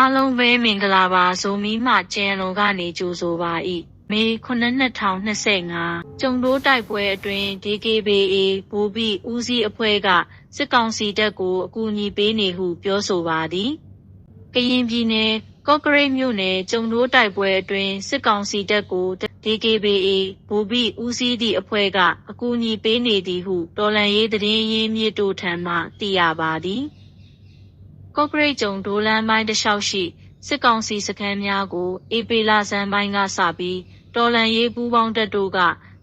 အားလုံးပဲမင်္ဂလာပါဇိုမီမှကျန်လုံကနေကြိုဆိုပါ၏မေ92025ကျုံတိုးတိုက်ပွဲအတွင်း DKBA ဘူဘီဦးစီးအဖွဲ့ကစစ်ကောင်စီတပ်ကိုအကူအညီပေးနေဟုပြောဆိုပါသည်ကရင်ပြည်နယ်ကော့ကရိတ်မြို့နယ်ကျုံတိုးတိုက်ပွဲအတွင်းစစ်ကောင်စီတပ်ကို DKBA ဘူဘီဦးစီးသည့်အဖွဲ့ကအကူအညီပေးနေသည်ဟုတော်လန်ရေးသတင်းရင်းမြစ်တို့ထံမှသိရပါသည် ကော့ကရိတ်ကျုံဒိုလန်ပိုင်းတစ်လျှောက်ရှိ စစ်ကောင်စီစခန်းများကိုအေပီလာဇန်ပိုင်းကစပြီးတော်လန်ရေးပူးပေါင်းတပ်တို့က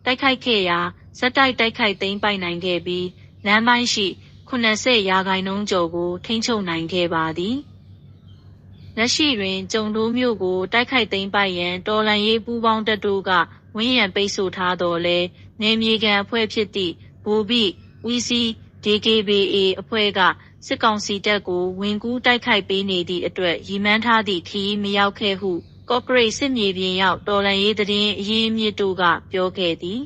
တိုက်ခိုက်ခဲ့ရာဇက်တိုက်တိုက်ခိုက်သိမ်းပိုက်နိုင်ခဲ့ပြီးလမ်းပိုင်းရှိ80ရာခိုင်နှုန်းကျော်ကို ထိန်းချုပ်နိုင်ခဲ့ပါသည်လက်ရှိတွင်ကျုံတိုးမြို့ကိုတိုက်ခိုက်သိမ်းပိုက်ရန်တော်လန်ရေးပူးပေါင်းတပ်တို့ကဝင်းရံပိတ်ဆို့ထားတော်လဲနေမြေကန်အဖွဲ့ဖြစ်သည့်ဘူဘီဝီစီ DKBA အဖွဲ့က စစ်ကောင်စီတပ်ကို ဝင်ကူးတိုက်ခိုက်ပေးနေသည့်အတွက် ရည်မှန်းထားသည့်ခီးမရောက်ခဲ့ဟု ကော့ကရိတ်စစ်မြေပြင်ရောက် တော်လန်ရေးသတင်းအရင်းမြစ်တို့က ပြောခဲ့သည်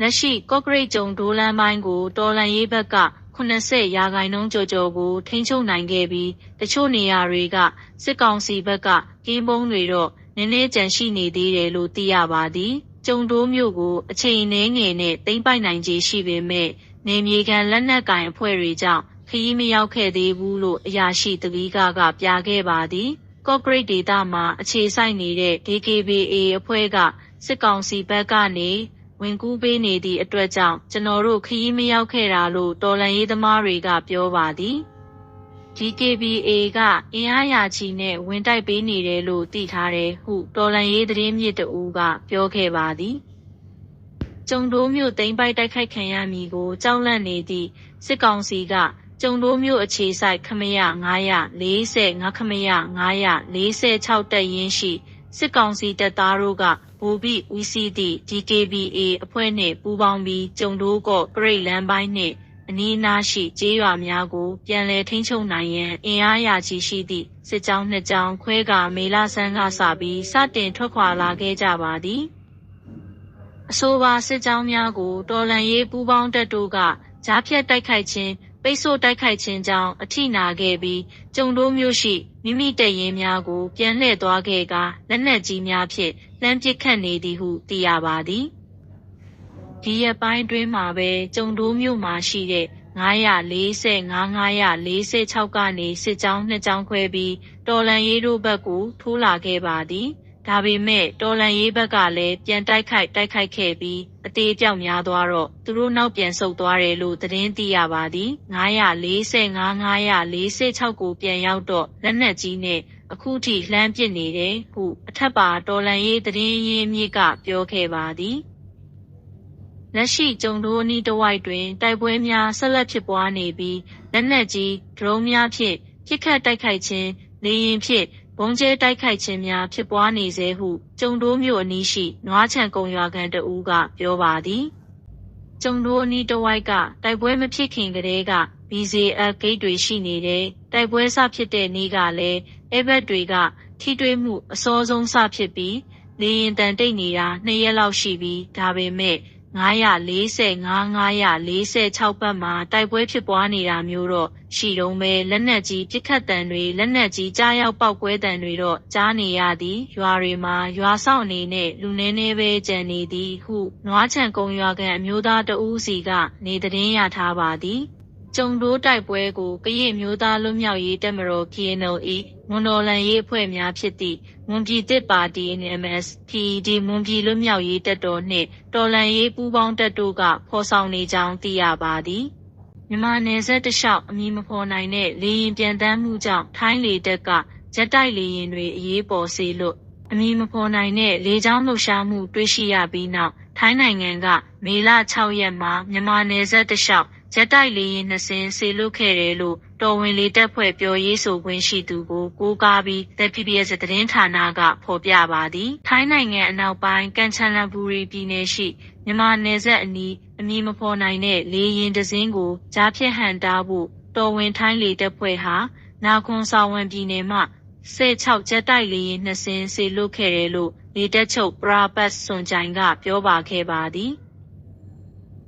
လက်ရှိ ကော့ကရိတ်ကျုံဒိုလန်ပိုင်းကို တော်လန်ရေးဘက်က80ရာခိုင်နှုန်းကျော်ကျော်ကို ထိန်းချုပ်နိုင်ခဲ့ပြီး တချို့နေရာတွေက စစ်ကောင်စီဘက်က ကင်းပုံးတွေတော့ နည်းနည်းကြန့်ရှိနေသေးတယ်လို့ သိရပါသည် ကျုံတိုးမျိုးကို အချိန်နှဲငယ်နဲ့တိမ့်ပိုက်နိုင်ခြေရှိပေမဲ့ နေမြေကန်လက်နက်ကင်အဖွဲ့တွေကြောင့်ခရီးမရောက်ခဲ့သေးဘူးလို့အရာရှိတပီးကကပြခဲ့ပါသည်ကော့ဂရိတ်ဒေသမှာအခြေစိုက်နေတဲ့ DKBA အဖွဲ့ကစစ်ကောင်စီဘက်ကနေဝင်ကူးပေးနေသည့်အတွက်ကြောင့်ကျွန်တော်တို့ခရီးမရောက်ခဲ့တာလို့တော်လန်ရေးသမားတွေကပြောပါသည် DKBA ကအင်အားရာချီနဲ့ဝင်တိုက်ပေးနေတယ်လို့သိထားတယ်ဟုတော်လန်ရေးသတင်းမြစ်တူကပြောခဲ့ပါသည် ကျုံတိုးမျိုးသိမ်းပိုက်တိုက်ခိုက်ခံရမည်ကို ကြောက်လန့်နေသည့်စစ်ကောင်စီက ကျုံတိုးမျိုးအခြေဆိုင်ခမရ945ခမရ946တက်ရင်ရှိ စစ်ကောင်စီတပ်သားတို့ကဘူဘီဦးစီးသည့် DKBA အဖွဲ့နှင့်ပူးပေါင်းပြီး ကျုံတိုးကော့ပရိတ်လမ်းပိုင်းနှင့် အနီးအနားရှိ ကျေးရွာများကို ပြန်လည်ထိန်းချုပ်နိုင်ရန် အင်အားရာကြီးရှိသည့် စစ်ကြောင်းနှစ်ကြောင်းခွဲကမေလဆန်းကစပြီး စတင်ထွက်ခွာလာခဲ့ကြပါသည် အဆိုပါစစ်ကြောင်းများကို တော်လန်ရေးပူးပေါင်းတပ်တို့က ကြားဖြတ်တိုက်ခိုက်ခြင်း ပိတ်ဆို့တိုက်ခိုက်ခြင်းကြောင့် အထိနာခဲ့ပြီး ကျုံတိုးမျိုးရှိ မိမိတရင်များကို ပြန်လှည့်သွားခဲ့ကလက်နက်ကြီးများဖြင့် လှမ်းပစ်ခတ်နေသည်ဟု သိရပါသည် ဒီရက်ပိုင်းတွင်မှာပဲ ကျုံတိုးမျိုးမှာရှိတဲ့945 946ကနေ စစ်ကြောင်းနှစ်ကြောင်းခွဲပြီး တော်လန်ရေးတို့ဘက်ကို ထိုးလာခဲ့ပါသည်။ ဒါပေမဲ့တော်လန်ရေးဘက်ကလည်းပြန်တိုက်ခိုက်တိုက်ခိုက်ခဲ့ပြီးအသေးအပြောက်များသွားတော့သူတို့နောက်ပြန်ဆုတ်သွားတယ်လို့သတင်းသိရပါသည်945 946ကိုပြန်ရောက်တော့လက်နက်ကြီးနဲ့အခုထိလှမ်းပစ်နေတယ်ဟုအထက်ပါတော်လန်ရေးသတင်းရင်းမြစ်ကပြောခဲ့ပါသည်လက်ရှိကျုံတိုးအနီးတစ်ဝိုက်တွင်တိုက်ပွဲများဆက်လက်ဖြစ်ပွားနေပြီးလက်နက်ကြီးဒရုန်းများဖြင့်ပစ်ခတ်တိုက်ခိုက်ခြင်းလေရင်ဖြင့် ဘုံကျဲတိုက်ခိုက်ခြင်းများဖြစ်ပွားနေစေဟု ကျုံတိုးမြို့အနီးရှိနွားချံကုံရွာခံတဦးကပြောပါသည်ကျုံတိုးအနီးတစ်ဝိုက်ကတိုက်ပွဲမဖြစ်ခင်ကတည်းက BZF ဂိတ်တွေရှိနေတယ်တိုက်ပွဲစဖြစ်တဲ့နေ့ကလည်းအဲဘက်တွေကထိတွေ့မှုအစောဆုံးစဖြစ်ပြီးလေရင်တန်တိတ်နေတာနှစ်ရက်လောက်ရှိပြီးဒါပေမဲ့ 945 946ဘက်မှာတိုက်ပွဲဖြစ်ပွားနေတာမျိုးတော့ရှိတုံးပဲလက်နက်ကြီးပစ်ခတ်တံတွေလက်နက်ကြီးကြားရောက်ပောက်ကွဲတံတွေတော့ကြားနေရသည်ရွာတွေမှာရွာဆောင်အနေနဲ့လူနေနေပဲကြံနေသည်ဟုနွားချံကုံရွာကန်အမျိုးသားတဦးစီကနေတည်င်းရထားပါသည် ကျုံတိုးတိုက်ပွဲကိုကရင်မျိုးသားလွတ်မြောက်ရေးတပ်မတော် KNL ၏မွန်တော်လန်ရေးအဖွဲ့များဖြစ်သည့်မွန်ပြည်တစ်ပါတီ NMS PED မွန်ပြည်လွတ်မြောက်ရေးတပ်တော်နှင့်တော်လန်ရေးပူးပေါင်းတပ်တို့ကဖော်ဆောင်နေကြောင်းသိရပါသည်မြန်မာနယ်စပ်တလျှောက်အမည်မဖော်နိုင်တဲ့လေရင်ပြန်တမ်းမှုကြောင့်ထိုင်းလေတပ်ကဂျက်တိုက်လေရင်တွေအရေးပေါ်စေလွတ်အမည်မဖော်နိုင်တဲ့လေကြောင်းလှုပ်ရှားမှုတွေ့ရှိရပြီးနောက်ထိုင်းနိုင်ငံကမေလ6ရက်မှာမြန်မာနယ်စပ်တလျှောက် ဂျက်တိုက်လေယာဉ်နှစ်စင်းစေလွှတ်ခဲ့တယ်လို့တော်ဝင်လေတပ်ဖွဲ့ပြောရေးဆိုခွင့်ရှိသူကိုကိုးကားပြီး The PBS သတင်းဌာနကဖော်ပြပါသည်။ထိုင်းနိုင်ငံအနောက်ပိုင်းကန်ချန်လဘူရီပြည်နယ်ရှိမြန်မာနယ်စပ်အနီးအမည်မဖော်နိုင်တဲ့လေယာဉ်တစ်စင်းကိုကြားဖြတ်ဟန်တားဖို့တော်ဝင်ထိုင်းလေတပ်ဖွဲ့ဟာနာခွန်ဆောင်ဝန်ပြည်နယ်မှ16ဂျက်တိုက်လေယာဉ်နှစ်စင်းစေလွှတ်ခဲ့တယ်လို့လေတပ်ချုပ်ပရာပတ်စွန်ကြိုင်ကပြောပါခဲ့ပါသည်။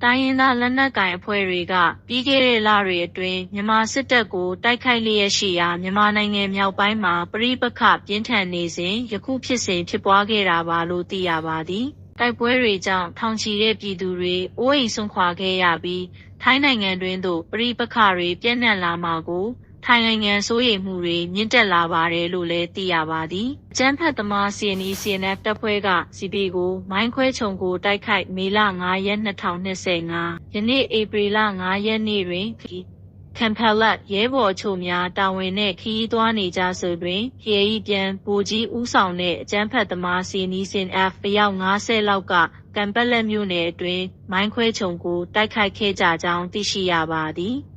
တိုင်းရင်းသားလက်နက်ကိုင်အဖွဲ့တွေက ပြီးခဲ့တဲ့လတွေအတွင်း မြန်မာစစ်တပ်ကို တိုက်ခိုက်လျက်ရှိရာ မြန်မာနိုင်ငံမြောက်ပိုင်းမှာပရိပခပြင်းထန်နေစဉ် ယခုဖြစ်စဉ်ဖြစ်ပွားခဲ့တာပါလို့ သိရပါသည်။တိုက်ပွဲတွေကြောင့် ထောင်ချီတဲ့ပြည်သူတွေ အိုးအိမ်ဆွန့်ခွာခဲ့ရပြီး ထိုင်းနိုင်ငံတွင်းသို့ပရိပခတွေ ပြန့်နှံ့လာမှာကို ထိုင်နိုင်ငံစိုးရိမ်မှုတွေမြင့်တက်လာပါတယ်လို့လည်းသိရပါသည်။အကြမ်းဖက်သမား CNE CNF တပ်ဖွဲ့က CP ကိုမိုင်းခွဲခြုံကိုတိုက်ခိုက်မေလ9ရက်2025ယနေ့ဧပြီလ9ရက်နေ့တွင်ကမ်ဖယ်လတ်ရဲဘော်ချိုများတာဝန်နဲ့ခရီးသွားနေကြဆိုတွင်ပြည်ဤပြန်ဗိုလ်ကြီးဦးဆောင်တဲ့အကြမ်းဖက်သမား CNE CNF အယောက်90လောက်ကကမ်ပက်လက်မြို့နယ်အတွင်းမိုင်းခွဲခြုံကိုတိုက်ခိုက်ခဲ့ကြကြောင်းသိရှိရပါသည်။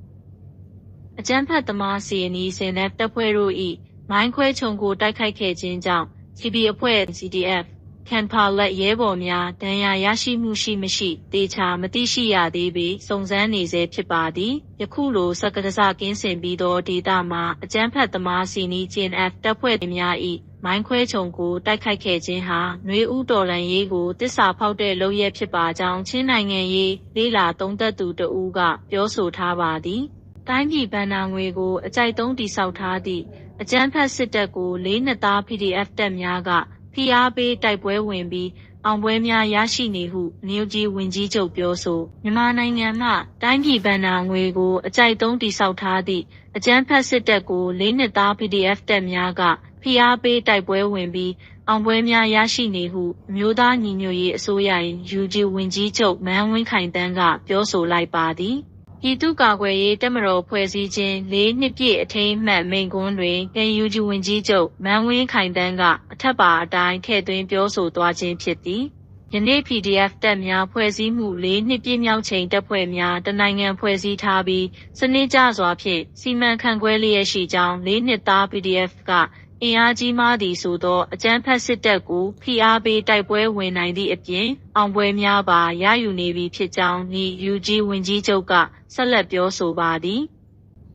အကြမ်းဖက်သမားစီအနီးစင်တဲ့တပ်ဖွဲ့တို့၏မိုင်းခွဲခြုံကိုတိုက်ခိုက်ခဲ့ခြင်းကြောင့် CB အဖွဲ့ CDF ခံဖာလက်ရဲဘော်များဒဏ်ရာရရှိမှုရှိမရှိတေချာမသိရှိရသေးပေစုံစမ်းနေဆဲဖြစ်ပါသည်ယခုလိုစကတစကင်းစင်ပြီးသောဒေတာမှာအကြမ်းဖက်သမားစီနီ GNF တပ်ဖွဲ့များ၏မိုင်းခွဲခြုံကိုတိုက်ခိုက်ခဲ့ခြင်းဟာနှွေဦးတော်လန်ရေးကိုတစ္ဆာဖောက်တဲ့လုပ်ရဖြစ်ပါကြောင်းချင်းနိုင်ငံရေးလေးလာသုံးသက်သူတဦးကပြောဆိုထားပါသည် တိုင်းပြည်ဘဏ္ဍာငွေကို အကြိုက်သုံးတည်ဆောက်ထားသည့် အကြမ်းဖက်စစ်တပ်ကို လေးနှစ်သား PDF တပ်များက ဖိအားပေးတိုက်ပွဲဝင်ပြီး အောင်ပွဲများရရှိနေဟုနယူးကြီးဝင်ကြီးချုပ်ပြောဆိုမြန်မာနိုင်ငံမှတိုင်းပြည်ဘဏ္ဍာငွေကို အကြိုက်သုံးတည်ဆောက်ထားသည့် အကြမ်းဖက်စစ်တပ်ကို လေးနှစ်သား PDF တပ်များက ဖိအားပေးတိုက်ပွဲဝင်ပြီး အောင်ပွဲများရရှိနေဟု အမျိုးသားညီညွတ်ရေးအစိုးရ၏ UG ဝင်ကြီးချုပ်မန်းဝင်းခိုင်တန်းက ပြောဆိုလိုက်ပါသည် ပြည်သူ့ကာကွယ်ရေးတပ်မတော်ဖွဲ့စည်းခြင်း၄နှစ်ပြည့်အထိမ်းအမှတ်မိန့်ခွန်းတွင် KNU ဝန်ကြီးချုပ်မန်းဝင်းခိုင်တန်းကအထက်ပါအတိုင်းထည့်သွင်းပြောဆိုသွားခြင်းဖြစ်သည်။ယနေ့ PDF တပ်များဖွဲ့စည်းမှု၄နှစ်ပြည့်မြောက်ချိန်တပ်ဖွဲ့များတနိုင်ငံဖွဲ့စည်းထားပြီးစနစ်ကျစွာဖြင့်စီမံခန့်ခွဲလျက်ရှိကြောင်း၄နှစ်သား PDF က အင်အားကြီးမားသည်ဆိုသော အကြမ်းဖက်စစ်တပ်ကို ဖိအားပေးတိုက်ပွဲဝင်နိုင်သည့်အပြင် အောင်ပွဲများပါ ရယူနေပြီဖြစ်ကြောင်းဤ UG ဝန်ကြီးချုပ်က ဆက်လက်ပြောဆိုပါသည်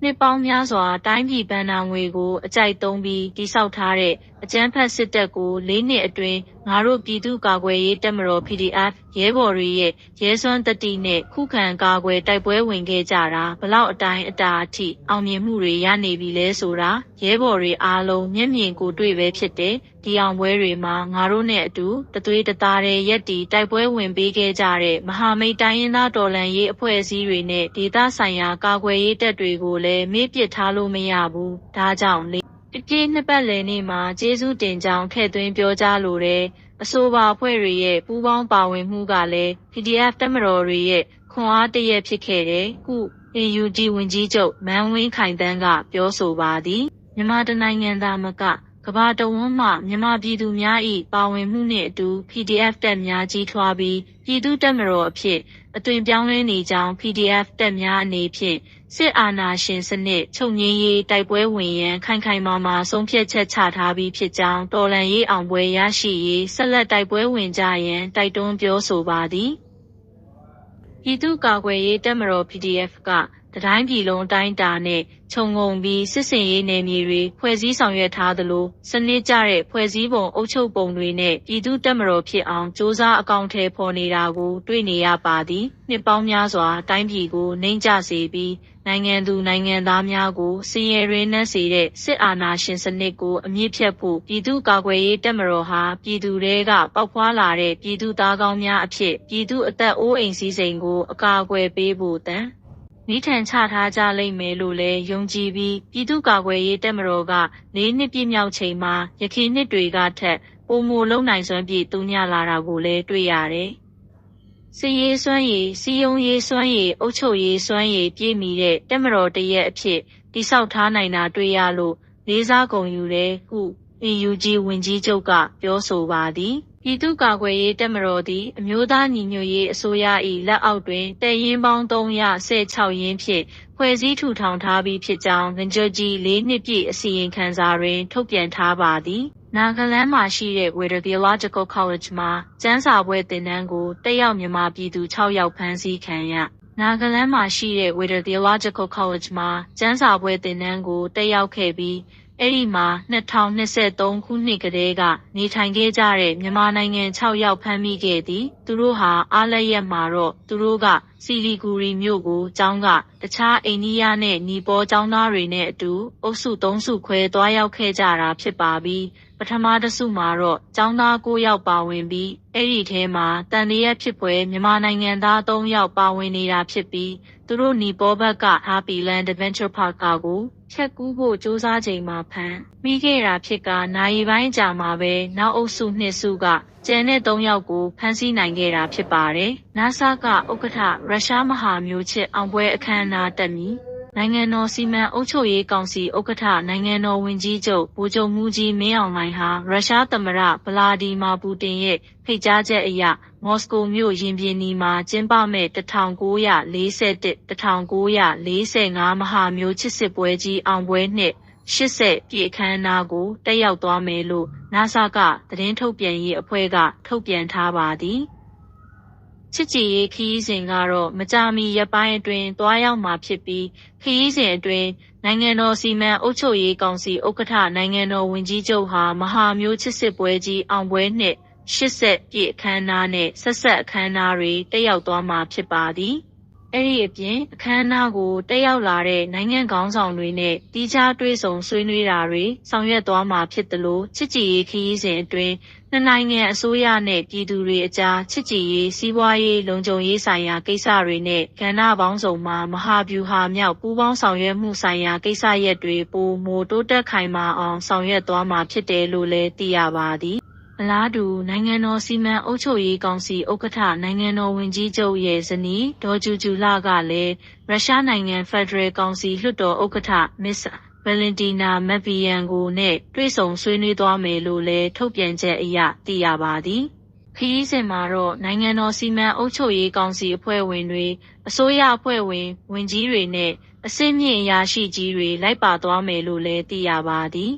နှစ်ပေါင်းများစွာ တိုင်းပြည်ဘဏ္ဍာငွေကို အကြိုက်သုံးပြီးတိစောက်ထားတဲ့ အကြမ်းဖက်စစ်တပ်ကို၄နှစ်အတွင်းငါတို့ပြည်သူ့ကာကွယ်ရေးတပ်မတော် PDF ရဲဘော်တွေရဲ့ရဲစွမ်းတတိနဲ့ခုခံကာကွယ်တိုက်ပွဲဝင်ခဲ့ကြတာဘလောက်အတိုင်းအတာအထိအောင်မြင်မှုတွေရနေပြီလဲဆိုတာရဲဘော်တွေအားလုံးမျက်မြင်ကိုတွေ့ပဲဖြစ်တဲ့ဒီအောင်ပွဲတွေမှာငါတို့နဲ့အတူတသွေးတသားတဲ့ရက်တီတိုက်ပွဲဝင်ပေးခဲ့ကြတဲ့မဟာမိတ်တိုင်းရင်းသားတော်လှန်ရေးအဖွဲ့အစည်းတွေနဲ့ဒေသဆိုင်ရာကာကွယ်ရေးတပ်တွေကိုလည်းမေ့ပစ်ထားလို့မရဘူးဒါကြောင့်လေ ပြပြနှစ်ပတ်လည်နေ့မှာကျေးဇူးတင်ကြောင်းထည့်သွင်းပြောကြားလိုတယ်အဆိုပါအဖွဲ့တွေရဲ့ပူးပေါင်းပါဝင်မှုကလည်း PDF တပ်မတော်တွေရဲ့ခွန်အားတရက်ဖြစ်ခဲ့တယ်ဟု AUG ဝန်ကြီးချုပ်မန်းဝင်းခိုင်တန်းကပြောဆိုပါသည်မြန်မာတနိုင်ငံသားမက ကဘာတဝန်းမှမြန်မာပြည်သူများ၏ပါဝင်မှုနှင့်အတူ PDF တပ်များကြီးထွားပြီးပြည်သူတပ်မတော်အဖြစ်အသွင်ပြောင်းလဲနေကြောင်း PDF တပ်များအနေဖြင့်စစ်အာဏာရှင်စနစ်ချုပ်ငြိမ်းရေးတိုက်ပွဲဝင်ရန်ခိုင်ခိုင်မာမာဆုံးဖြတ်ချက်ချထားပြီးဖြစ်ကြောင်းတော်လှန်ရေးအောင်ပွဲရရှိရေးဆက်လက်တိုက်ပွဲဝင်ကြရန်တိုက်တွန်းပြောဆိုပါသည်ပြည်သူ့ကာကွယ်ရေးတပ်မတော် PDF က တတိုင်းပြည်လုံးအတိုင်းအတာနဲ့ခြုံငုံပြီးစစ်စင်ရေးနယ်မြေတွေဖွဲ့စည်းဆောင်ရွက်ထားသလိုစနစ်ကျတဲ့ဖွဲ့စည်းပုံအုပ်ချုပ်ပုံတွေနဲ့ပြည်သူ့တပ်မတော်ဖြစ်အောင်စ조사အကောင့်ထဲပေါ်နေတာကိုတွေ့နေရပါသည်နှစ်ပေါင်းများစွာတိုင်းပြည်ကိုနှိမ့်ကျစေပြီးနိုင်ငံသူနိုင်ငံသားများကိုစင်ရရင်းနှက်စေတဲ့စစ်အာဏာရှင်စနစ်ကိုအမြင့်ဖြတ်ဖို့ပြည်သူ့ကာကွယ်ရေးတပ်မတော်ဟာပြည်သူတွေကပေါက်ဖွာလာတဲ့ပြည်သူသားကောင်းများအဖြစ်ပြည်သူအသက်အိုးအိမ်စည်းစိမ်ကိုအကာအကွယ်ပေးဖို့တန် နီးထန်ချထားကြလိမ့်မယ်လို့လည်းယုံကြည်ပြီး ပြည်သူ့ကာကွယ်ရေးတပ်မတော်က ၄ နှစ်ပြည့်မြောက်ချိန်မှာရခိုင်နှစ်တွေကထက် ပိုမိုလုံနိုင်စွမ်းပြည့်တူညလာတာကိုလည်းတွေ့ရတယ်။စီရေးစွမ်းရည်စီယုံရေးစွမ်းရည်အုပ်ချုပ်ရေးစွမ်းရည်ပြည့်မီတဲ့တပ်မတော်တရက်အဖြစ်တိဆောက်ထားနိုင်တာတွေ့ရလို့လေးစားကုန်ယူတယ်ဟု AUG ဝင်ကြီးချုပ်ကပြောဆိုပါသည်။ ပြည်သူ့ကာကွယ်ရေးတပ်မတော်သည် အမျိုးသားညီညွတ်ရေးအစိုးရ၏လက်အောက်တွင် တပ်ရင်းပေါင်း316ရင်းဖြင့် ဖွဲ့စည်းထူထောင်ထားပြီးဖြစ်ကြောင်းငကြကြီး ၄ နှစ်ပြည့်အစီရင်ခံစာတွင် ထုတ်ပြန်ထားပါသည်။နာဂလန်းမှာရှိတဲ့ Weda Theological College မှာ ကျမ်းစာပွဲသင်တန်းကို တက်ရောက်မြန်မာပြည်သူ6ယောက် ဖမ်းဆီးခံရနာဂလန်းမှာရှိတဲ့ Weda Theological College မှာ ကျမ်းစာပွဲသင်တန်းကို တက်ရောက်ခဲ့ပြီး အဲ့ဒီမှာ2023ခုနှစ်ကတည်းက နေထိုင်ခဲ့ကြတဲ့ မြန်မာနိုင်ငံ6ယောက် ဖမ်းမိခဲ့သည် သူတို့ဟာ အားလက်ရက်မှာတော့ သူတို့က စီလီဂူရီမြို့ကို ကျောင်းက တခြား အိန္ဒိယနဲ့ နီပေါကျောင်းသားတွေနဲ့အတူ အုပ်စု ၃ စုခွဲ သွားရောက်ခဲ့ကြတာဖြစ်ပါပြီး ပထမတစုမှာတော့ကျောင်းသား၉ယောက်ပါဝင်ပြီးအဲ့ဒီထဲမှာတန်လျက်ဖြစ်ပွဲမြန်မာနိုင်ငံသား၃ယောက်ပါဝင်နေတာဖြစ်ပြီးသူတို့နီပေါဘက်က Happy Land Adventure Park ကိုဖြတ်ကူးဖို့စူးစမ်းချိန်မှာဖမ်းမိခဲ့တာဖြစ်ကနိုင်ပိုင်းကြာမှာပဲနောက်အုပ်စုနှစ်စုကကျန်တဲ့၃ယောက်ကိုဖမ်းဆီးနိုင်ခဲ့တာဖြစ်ပါတယ်။ NASA ကဥက္ကဋ္ဌရုရှားမဟာမျိုးချစ်အောင်ပွဲအခမ်းအနားတက်မီ နိုင်ငံတော်စီမံအုပ်ချုပ်ရေးကောင်စီဥက္ကဋ္ဌနိုင်ငံတော်ဝန်ကြီးချုပ်ဗိုလ်ချုပ်မှုကြီးမင်းအောင်လှိုင်ဟာရုရှားသမ္မတဗလာဒီမာပူတင်ရဲ့ဖိတ်ကြားချက်အရမော်စကိုမြို့ရင်ပြင်နီမှာကျင်းပမဲ့1941-1945မဟာမျိုးချစ်စစ်ပွဲကြီးအောင်ပွဲနှစ်80ပြည့်အခမ်းအနားကိုတက်ရောက်သွားမယ်လို့ NASA ကသတင်းထုတ်ပြန်ရေးအဖွဲ့ကထုတ်ပြန်ထားပါသည် ချစ်ကြည်ရေးခီးစဉ်ကတော့မကြာမီရက်ပိုင်းအတွင်းသွားရောက်မှာဖြစ်ပြီးခီးစဉ်အတွင်းနိုင်ငံတော်စီမံအုပ်ချုပ်ရေးကောင်စီဥက္ကဋ္ဌနိုင်ငံတော်ဝန်ကြီးချုပ်ဟာမဟာမျိုးချစ်စစ်ပွဲကြီးအောင်ပွဲနှစ်80ပြည့်အခမ်းအနားနဲ့ဆက်ဆက်အခမ်းအနားတွေတက်ရောက်သွားမှာဖြစ်ပါသည်။အဲ့ဒီအပြင်အခမ်းအနားကိုတက်ရောက်လာတဲ့နိုင်ငံခေါင်းဆောင်တွေနဲ့တီးခြားတွေ့ဆုံဆွေးနွေးတာတွေဆောင်ရွက်သွားမှာဖြစ်တယ်လို့ချစ်ကြည်ရေးခရီးစဉ်အတွင်း နှစ်နိုင်ငံအစိုးရနဲ့ ပြည်သူတွေအကြား ချစ်ကြည်ရေး စီးပွားရေး လုံခြုံရေးဆိုင်ရာကိစ္စတွေနဲ့ ကဏ္ဍပေါင်းစုံမှာ မဟာဗျူဟာမြောက် ပူးပေါင်းဆောင်ရွက်မှုဆိုင်ရာကိစ္စရပ်တွေ ပိုမိုတိုးတက်ခိုင်မာအောင် ဆောင်ရွက်သွားမှာဖြစ်တယ်လို့လည်း သိရပါသည် အလားတူ နိုင်ငံတော်စီမံအုပ်ချုပ်ရေးကောင်စီဥက္ကဋ္ဌ နိုင်ငံတော်ဝန်ကြီးချုပ်ရဲ့ ဇနီး ဒေါ်ဂျူဂျူလကလည်း ရုရှားနိုင်ငံ ဖက်ဒရယ်ကောင်စီလွှတ်တော်ဥက္ကဋ္ဌ မစ္စ ဗယ်လင်တီနာမက်ဗီယန်ကိုနဲ့တွေ့ဆုံဆွေးနွေးသွားမယ်လို့လည်းထုတ်ပြန်ချက်အရသိရပါသည်ခရီးစဉ်မှာတော့နိုင်ငံတော်စီမံအုပ်ချုပ်ရေးကောင်စီအဖွဲ့ဝင်တွေအစိုးရအဖွဲ့ဝင်ဝန်ကြီးတွေနဲ့အစင်းမြင့်အရာရှိကြီးတွေလိုက်ပါသွားမယ်လို့လည်းသိရပါသည်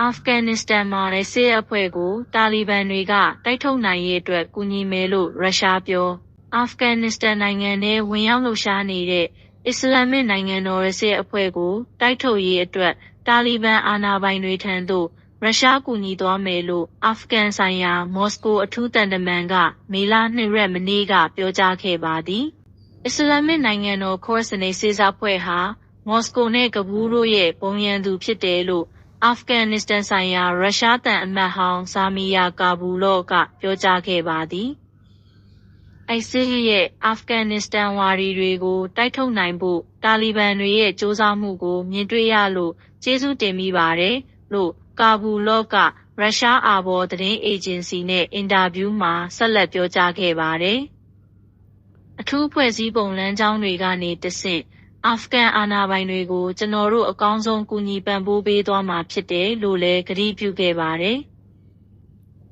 အာဖဂန်နစ္စတန်မှာလည်းစစ်အဖွဲ့ကိုတာလီဘန်တွေကတိုက်ထုတ်နိုင်ရေးအတွက်ကူညီမယ်လို့ရုရှားပြောအာဖဂန်နစ္စတန်နိုင်ငံထဲဝင်ရောက်လှုပ်ရှားနေတဲ့ အစ္စလာမစ်နိုင်ငံတော်ရဲ့စစ်အဖွဲ့ကို တိုက်ထုတ်ရေးအတွက် တာလီဘန်အာဏာပိုင်တွေထံသို့ ရုရှားကူညီသွားမယ်လို့ အာဖဂန်ဆိုင်ရာ မော်စကို အထူးတန်တမန်က မေလ2ရက် မနေ့က ပြောကြားခဲ့ပါသည် အစ္စလာမစ်နိုင်ငံတော်ခေါ်စနေစေစာဖွဲ့ဟာ မော်စကိုနဲ့ ကဘူးတို့ရဲ့ပုံရန်သူဖြစ်တယ်လို့ အာဖဂန်နစ္စတန်ဆိုင်ရာ ရုရှားသံအမတ်ဟောင်း ဇာမီယာကာဘူလော့ကပြောကြားခဲ့ပါသည်။ အိုက်စစ်ရဲ့အာဖဂန်နစ္စတန်ဝါဒီတွေကိုတိုက်ထုတ်နိုင်ဖို့တာလီဘန်တွေရဲ့စ조사မှုကို မြင်တွေ့ရလို့ကျေးဇူးတင်မိပါတယ်လို့ကာဘူလော့ကရုရှားအာဘော်သတင်းအေဂျင်စီနဲ့အင်တာဗျူးမှာဆက်လက်ပြောကြားခဲ့ပါတယ်။အထူးဖွဲ့စည်းပုံလမ်းကြောင်းတွေကနေတဆင့်အာဖဂန်အာဏာပိုင်တွေကိုကျွန်တော်တို့အကောင်းဆုံးကူညီပံ့ပိုးပေးသွားမှာဖြစ်တယ်လို့လည်းကတိပြုခဲ့ပါတယ်။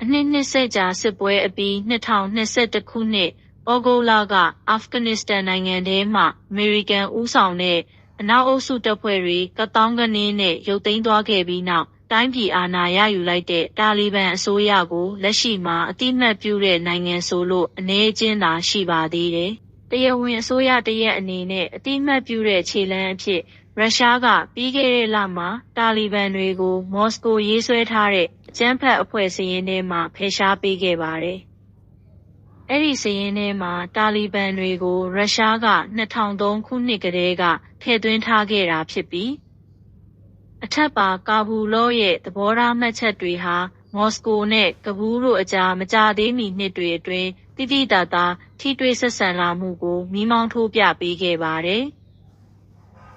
အနှစ်နှစ်ဆက်ကြာစစ်ပွဲအပြီး2021ခုနှစ် ဩဂုတ်လက အာဖဂန်နစ္စတန်နိုင်ငံထဲမှာ အမေရိကန်ဦးဆောင်တဲ့ အနောက်အုပ်စုတပ်ဖွဲ့တွေကတောင်းကနင်းနဲ့ ရုပ်သိမ်းသွားခဲ့ပြီးနောက် တိုင်းပြည်အာဏာရယူလိုက်တဲ့ တာလီဘန်အစိုးရကို လက်ရှိမှာအတိမတ်ပြုတဲ့နိုင်ငံဆိုလို့ အနေအချင်းသာရှိပါသေးတယ်။တရားဝင်အစိုးရတရက်အနေနဲ့အတိအမှတ်ပြုတဲ့ ခြေလှမ်းအဖြစ် ရုရှားက ပြီးခဲ့တဲ့လမှာ တာလီဘန်တွေကို မော်စကိုရေးဆွဲထားတဲ့ အကြမ်းဖက်အဖွဲ့စာရင်းထဲမှာ ဖယ်ရှားပေးခဲ့ပါတယ်။ အဲ့ဒီစာရင်းထဲမှာတာလီဘန်တွေကိုရုရှားက2003ခုနှစ်ကတည်းကထည့်သွင်းထားခဲ့တာဖြစ်ပြီးအထက်ပါကာဘူလောရဲ့သဘောထားမှတ်ချက်တွေဟာမော်စကိုနဲ့ကဘူးတို့အကြားမကြာသေးမီနှစ်တွေအတွင်းသိသိသာသာထိတွေ့ဆက်ဆံလာမှုကိုမီးမောင်းထိုးပြပေးခဲ့ပါတယ်။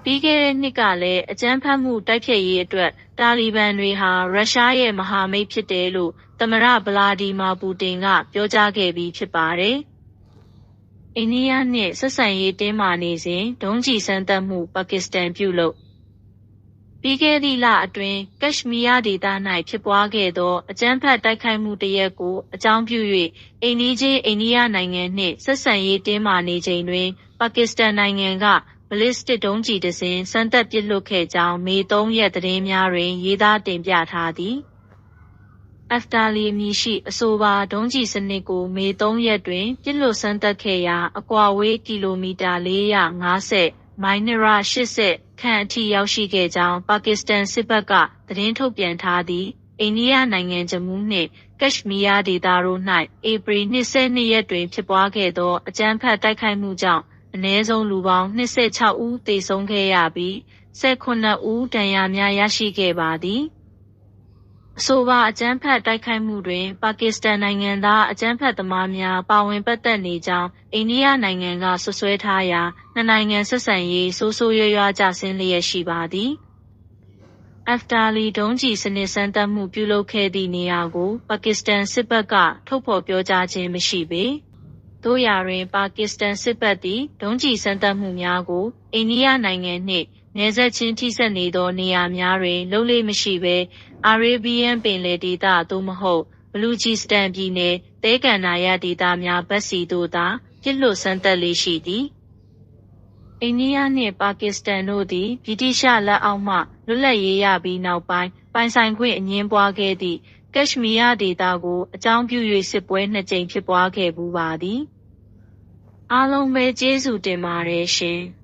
ပြီးခဲ့တဲ့နှစ်ကလည်းအကြမ်းဖက်မှုတိုက်ဖျက်ရေးအတွက်တာလီဘန်တွေဟာရုရှားရဲ့မဟာမိတ်ဖြစ်တယ်လို့သမ္မတဗလာဒီမာပူတင်ကပြောကြားခဲ့ပြီးဖြစ်ပါတယ်။အိန္ဒိယနှင့်ဆက်ဆံရေးတင်းမာနေစဉ်ဒုံးကျည်စမ်းသပ်မှုပါကစ္စတန်ပြုလုပ်ပြီးခဲ့သည့်လအတွင်းကက်ရှ်မီးယားဒေသ၌ဖြစ်ပွားခဲ့သောအကြမ်းဖက်တိုက်ခိုက်မှုတစ်ရပ်ကိုအကြောင်းပြု၍အိမ်နီးချင်းအိန္ဒိယနိုင်ငံနှင့်ဆက်ဆံရေးတင်းမာနေချိန်တွင်ပါကစ္စတန်နိုင်ငံက ဘလစ်စတစ်ဒုံးကျည်တစ်စင်းစမ်းသပ်ပစ်လွှတ်ခဲ့ကြောင်းမေ၃ရက်သတင်းများတွင် ရေးသားတင်ပြထားသည်။ Eftalli အမည်ရှိအဆိုပါဒုံးကျည်စနစ်ကိုမေ၃ရက်တွင်ပစ်လွှတ်စမ်းသပ်ခဲ့ရာအကွာအဝေးကီလိုမီတာ၄၅၀မိုင်၂၈၀ခန့်အထိရောက်ရှိခဲ့ကြောင်းပါကစ္စတန်စစ်ဘက်ကသတင်းထုတ်ပြန်ထားသည်အိန္ဒိယနိုင်ငံဂျမူးနှင့်ကက်ရှ်မီးယားဒေသတို့၌ဧပြီ22ရက်တွင်ဖြစ်ပွားခဲ့သောအကြမ်းဖက်တိုက်ခိုက်မှုကြောင့် အ ਨੇ ဆုံးလူပေါင်း26ဦးသေဆုံးခဲ့ရပြီး18ဦးဒဏ်ရာများရရှိခဲ့ပါသည်အဆိုပါအကြမ်းဖက်တိုက်ခိုက်မှုတွင် ပါကစ္စတန်နိုင်ငံသားအကြမ်းဖက်သမားများပါဝင်ပတ်သက်နေကြောင်းအိန္ဒိယနိုင်ငံကဆွဆွဲထားရာနှစ်နိုင်ငံဆက်ဆံရေးဆိုးဆိုးရွားရွားကျဆင်းလျက်ရှိပါသည်အဖ်တာလီဒုံးကျည်စနစ်စမ်းသပ်မှုပြုလုပ်ခဲ့သည့်နေရာကို ပါကစ္စတန်စစ်ဘက်ကထုတ်ဖော်ပြောကြားခြင်းမရှိပေ။ တို့ရာတွင် ပါကစ္စတန်စစ်ဘက်သည် ဒုံးကျည်စမ်းသပ်မှုများကို အိန္ဒိယနိုင်ငံနှင့် နယ်စပ်ချင်းထိစပ်နေသောနေရာများတွင် လုပ်လေ့မရှိဘဲ အာရေဗီးယန်းပင်လယ်ဒေသ သို့မဟုတ် ဘလူချီစတန်ပြည်နယ် သဲကန္နာရဒေသများဘက်စီသို့သာပစ်လွှတ်စမ်းသပ်လေ့ရှိသည်။အိန္ဒိယနှင့်ပါကစ္စတန်တို့သည် ဗြိတိသျှလက်အောက်မှလွတ်လပ်ရေးရပြီးနောက်ပိုင်းပိုင်ဆိုင်ခွင့်အငြင်းပွားခဲ့သည့်ကက်ရှ်မီးယားဒေသကိုအကြောင်းပြု၍စစ်ပွဲနှစ်ကြိမ်ဖြစ်ပွားခဲ့ဖူးပါသည်။ အားလုံးပဲကျေးဇူးတင်ပါတယ်ရှင်။